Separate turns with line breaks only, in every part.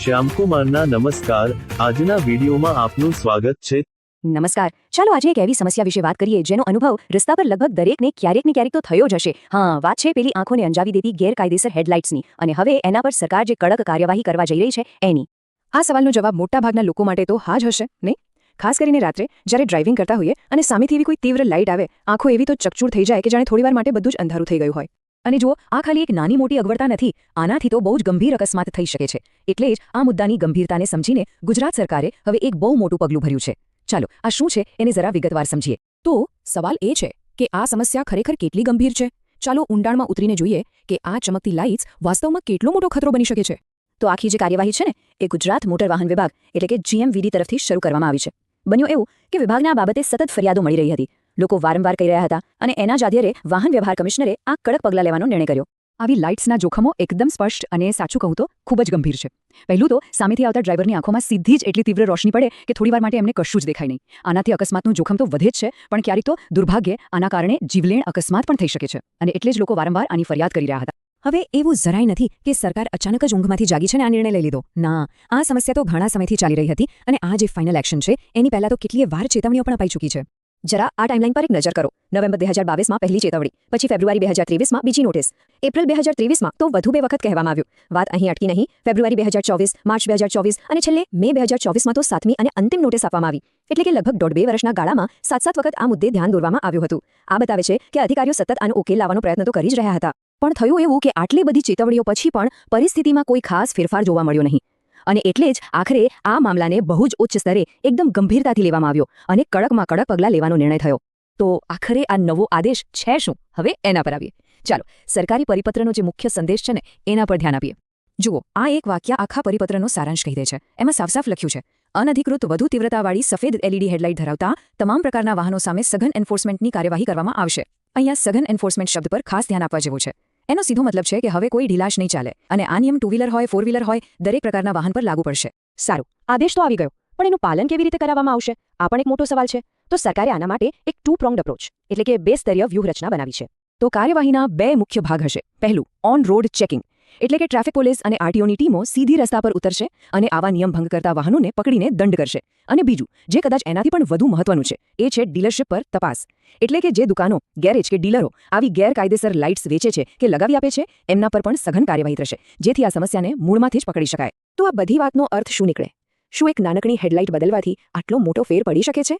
શ્યામકુમારના નમસ્કાર. આજના વિડીયોમાં આપનું સ્વાગત છે.
નમસ્કાર. ચાલો આજે એક એવી સમસ્યા વિશે વાત કરીએ, જેનો અનુભવ રસ્તા પર લગભગ દરેકને ક્યારેક ને ક્યારેક તો થયો જ હશે. હા, વાત છે પેલી આંખોને અંજાવી દેતી ગેરકાયદેસર હેડલાઇટ્સની. અને હવે એના પર સરકાર જે કડક કાર્યવાહી કરવા જઈ રહી છે, એની. આ સવાલનો જવાબ મોટાભાગના લોકો માટે તો હા જ હશે, નહીં? ખાસ કરીને રાત્રે, જ્યારે ડ્રાઇવિંગ કરતા હોઈએ અને સામેથી એવી કોઈ તીવ્ર લાઇટ આવે, આંખો એવી તો ચકચૂર થઈ જાય કે જાણે થોડીવાર માટે બધું જ અંધારું થઈ ગયું હોય. અને જુઓ, આ ખાલી એક નાની મોટી અગવડતા નથી. આનાથી તો બહુ જ ગંભીર અકસ્માત થઈ શકે છે. એટલે જ આ મુદ્દાની ગંભીરતાને સમજીને ગુજરાત સરકારે હવે એક બહુ મોટું પગલું ભર્યું છે. ચાલો, આ શું છે એને જરા વિગતવાર સમજીએ. તો, સવાલ એ છે કે આ સમસ્યા ખરેખર કેટલી ગંભીર છે? ચાલો ઊંડાણમાં ઉતરીને જોઈએ કે આ ચમકતી લાઇટ્સ વાસ્તવમાં કેટલો મોટો ખતરો બની શકે છે. તો આખી જે કાર્યવાહી છે ને, એ ગુજરાત મોટર વાહન વિભાગ, એટલે કે જીએમવીડી તરફથી શરૂ કરવામાં આવી છે. બન્યું એવું કે વિભાગને આ બાબતે સતત ફરિયાદો મળી રહી હતી. લોકો વારંવાર કહી રહ્યા હતા અને એના જ આધારે વાહન વ્યવહાર કમિશનરે આ કડક પગલાં લેવાનો નિર્ણય કર્યો. આવી લાઇટ્સના જોખમો એકદમ સ્પષ્ટ અને સાચું કહું તો ખૂબ જ ગંભીર છે. પહેલું તો, સામેથી આવતા ડ્રાઈવરની આંખોમાં સીધી જ એટલી તીવ્ર રોશની પડે કે થોડીવાર માટે એમને કશું જ દેખાય નહીં. આનાથી અકસ્માતનું જોખમ તો વધે જ છે, પણ ક્યારેક તો દુર્ભાગ્યે આના કારણે જીવલેણ અકસ્માત પણ થઈ શકે છે અને એટલે જ લોકો વારંવાર આની ફરિયાદ કરી રહ્યા હતા. હવે એવું જરાય નથી કે સરકાર અચાનક જ ઊંઘમાંથી જાગી છે અને આ નિર્ણય લઈ લીધો. ના, આ સમસ્યા તો ઘણા સમયથી ચાલી રહી હતી અને આ જે ફાઇનલ એક્શન છે, એની પહેલા તો કેટલીય વાર ચેતવણીઓ પણ અપાઈ ચૂકી છે. જરા આ ટાઈમલાઈન પર એક નજર કરો. નવેમ્બર બે હજાર બાવીસમાં પહેલી ચેતવણી, પછી ફેબ્રુઆરી બે હજાર ત્રેવીસમાં બીજી નોટિસ એપ્રિલ બે હજાર ત્રેવીસમાં તો વધુ બે વખત કહેવામાં આવ્યું. વાત અહીં અટકી નહીં. ફેબ્રુઆરી બે હજાર ચોવીસ, માર્ચ બે હજાર ચોવીસ અને છેલ્લે મે બે હજાર ચોવીસમાં તો સાતમી અને અંતિમ નોટિસ આપવામાં આવી. એટલે કે લગભગ દોઢ બે વર્ષના ગાળામાં સાત સાત વખત આ મુદ્દે ધ્યાન દોરવામાં આવ્યું હતું. આ બતાવે છે કે અધિકારીઓ સતત આનો ઉકેલ લાવવાનો પ્રયત્ન તો કરી જ રહ્યા હતા. પણ થયું એવું કે આટલી બધી ચેતવણીઓ પછી પણ પરિસ્થિતિમાં કોઈ ખાસ ફેરફાર જોવા મળ્યો નહીં. અને એટલે જ આખરે આ મામલાને બહુ જ ઉચ્ચ સ્તરે એકદમ ગંભીરતાથી લેવામાં આવ્યો અને કડકમાં કડક પગલાં લેવાનો નિર્ણય થયો. તો આખરે આ નવો આદેશ છે શું? હવે એના પર આવીએ. ચાલો, સરકારી પરિપત્રનો જે મુખ્ય સંદેશ છે ને, એના પર ધ્યાન આપીએ. જુઓ, આ એક વાક્ય આખા પરિપત્રનો સારાંશ કહી દે છે. એમાં સાફ સાફ લખ્યું છે. અનધિકૃત વધુ તીવ્રતાવાળી સફેદ એલઈડી હેડલાઇટ ધરાવતા તમામ પ્રકારના વાહનો સામે સઘન એન્ફોર્સમેન્ટની કાર્યવાહી કરવામાં આવશે. અહીંયા સઘન એન્ફોર્સમેન્ટ શબ્દ પર ખાસ ધ્યાન આપવા જેવું છે. એનો સીધો મતલબ છે કે હવે કોઈ ઢીલાશ નહીં ચાલે અને આ નિયમ ટુ વ્હીલર હોય ફોર વ્હીલર હોય, દરેક પ્રકારના વાહન પર લાગુ પડશે. સારું, આદેશ તો આવી ગયો, પણ એનું પાલન કેવી રીતે કરાવવામાં આવશે? આ પણ એક મોટો સવાલ છે. તો સરકારે આના માટે એક ટુ પ્રોંગ્ડ અપ્રોચ એટલે કે બે સ્તરીય વ્યૂહરચના બનાવી છે. તો કાર્યવાહીના બે મુખ્ય ભાગ હશે. પહેલું ઓન રોડ ચેકિંગ એટલે કે ટ્રાફિક પોલીસ અને આરટીઓની ટીમો સીધી રસ્તા પર ઉતરશે અને આવા નિયમ ભંગ કરતા વાહનોને પકડીને દંડ કરશે. અને બીજું, જે કદાચ એનાથી પણ વધુ મહત્વનું છે, એ છે ડીલરશીપ પર તપાસ. એટલે કે જે દુકાનો, ગેરેજ કે ડીલરો આવી ગેરકાયદેસર લાઇટ્સ વેચે છે કે લગાવી આપે છે, એમના પર પણ સઘન કાર્યવાહી થશે, જેથી આ સમસ્યાને મૂળમાંથી જ પકડી શકાય. તો આ બધી વાતનો અર્થ શું નીકળે? શું એક નાનકડી હેડલાઇટ બદલવાથી આટલો મોટો ફેર પડી શકે છે?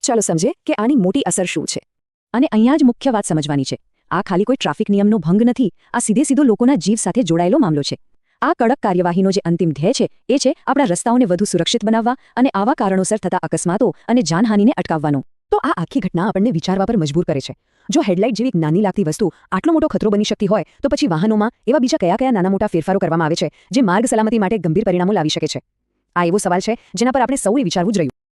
ચાલો સમજે કે આની મોટી અસર શું છે. અને અહીંયા જ મુખ્ય વાત સમજવાની છે. આ ખાલી કોઈ ટ્રાફિક નિયમનો ભંગ નથી, આ સીધે સીધો લોકોના જીવ સાથે જોડાયેલો મામલો છે. આ કડક કાર્યવાહીનો જે અંતિમ ધ્યેય છે, એ છે આપણા રસ્તાઓને વધુ સુરક્ષિત બનાવવા અને આવા કારણોસર થતા અકસ્માતો અને જાનહાનિને અટકાવવાનો. તો આ આખી ઘટના આપણને વિચારવા પર મજબૂર કરે છે. જો હેડલાઇટ જેવી નાની લાગતી વસ્તુ આટલો મોટો ખતરો બની શકતી હોય, તો પછી વાહનોમાં એવા બીજા કયા કયા નાના મોટા ફેરફારો કરવામાં આવે છે, જે માર્ગ સલામતી માટે ગંભીર પરિણામો લાવી શકે છે? આ એવો સવાલ છે, જેના પર આપણે સૌએ વિચારવું જ રહ્યું.